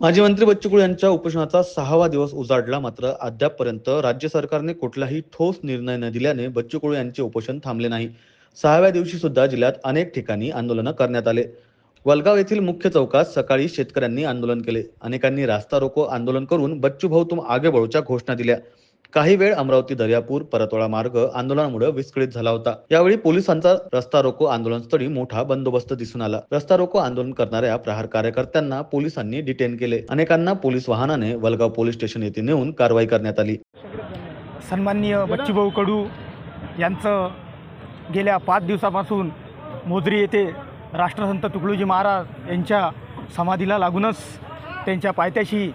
माजी मंत्री बच्चू यांच्या उपोषणाचा सहावा दिवस उजाडला मात्र अद्यापपर्यंत राज्य सरकारने कुठलाही ठोस निर्णय न दिल्याने बच्चू यांचे उपोषण थांबले नाही. सहाव्या दिवशी सुद्धा जिल्ह्यात अनेक ठिकाणी आंदोलनं करण्यात आले. वलगाव येथील मुख्य चौकात सकाळी शेतकऱ्यांनी आंदोलन केले. अनेकांनी रास्ता रोको आंदोलन करून बच्चू भाऊ तुम आगे बळूच्या घोषणा दिल्या. काही वेळ अमरावती दर्यापूर परतवाडा मार्ग आंदोलनामुळे विस्कळीत झाला होता. यावेळी पोलिसांचा रस्ता रोको आंदोलनस्थळी मोठा बंदोबस्त दिसून आला. रस्ता रोको आंदोलन करणाऱ्या प्रहार कार्यकर्त्यांना पोलिसांनी डिटेन केले. अनेकांना पोलीस वाहनाने वलगाव पोलीस स्टेशन येथे नेऊन कारवाई करण्यात आली. सन्माननीय बच्चूभाऊ कडू यांचं गेल्या पाच दिवसापासून मोजरी येथे राष्ट्रसंत तुकडोजी महाराज यांच्या समाधीला लागूनच त्यांच्या पायथ्याशी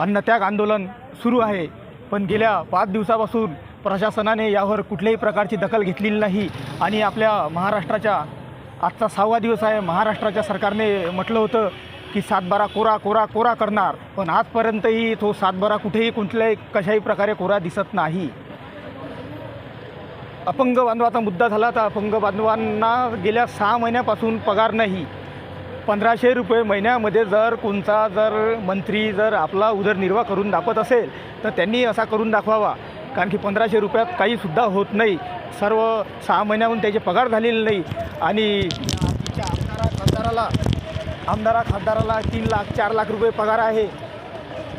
अन्नत्याग आंदोलन सुरू आहे. पण गेल्या पाच दिवसापासून प्रशासनाने यावर कुठल्याही प्रकारची दखल घेतलेली नाही. आणि आपल्या महाराष्ट्राच्या आजचा सहावा दिवस आहे. महाराष्ट्राच्या सरकारने म्हटलं होतं की सातबारा कोरा कोरा कोरा करणार. पण आजपर्यंतही तो सातबारा कुठेही कुठल्याही कशाही प्रकारे कोरा दिसत नाही. अपंग बांधवाचा मुद्दा झाला तर अपंग बांधवांना गेल्या सहा महिन्यापासून पगार नाही. पंधराशे रुपये महिन्यामध्ये जर कोणता जर मंत्री जर आपला उदरनिर्वाह करून दाखवत असेल तर त्यांनी असा करून दाखवावा. कारण की पंधराशे रुपयात काहीसुद्धा होत नाही. सर्व सहा महिन्याहून त्याचे पगार झालेले नाही. आणि आमदारा खासदाराला आमदारा खासदाराला तीन लाख चार लाख रुपये पगार आहे.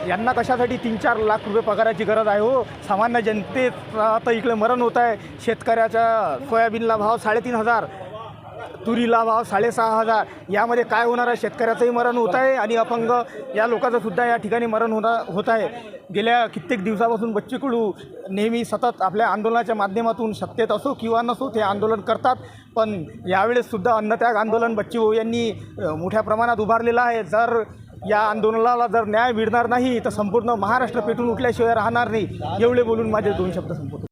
यांना कशासाठी तीन चार लाख रुपये पगाराची गरज आहे हो? सामान्य जनतेचा तर इकडे मरण होत आहे. शेतकऱ्याच्या सोयाबीनला भाव साडेतीन हजार. तुरीला भाव साडेसहा हजार. यामध्ये काय होणार आहे? शेतकऱ्याचंही मरण होत आहे आणि अपंग या लोकांचं सुद्धा या ठिकाणी मरण होणार होत आहे. गेल्या कित्येक दिवसापासून बच्चीकडू नेहमी सतत आपल्या आंदोलनाच्या माध्यमातून सत्तेत असो किंवा नसो ते आंदोलन करतात. पण यावेळेससुद्धा अन्नत्याग आंदोलन बच्चू यांनी मोठ्या प्रमाणात उभारलेलं आहे. जर या आंदोलनाला जर न्याय मिळणार नाही तर संपूर्ण महाराष्ट्र पेटून उठल्याशिवाय राहणार नाही. एवढे बोलून माझे दोन शब्द संपवतो.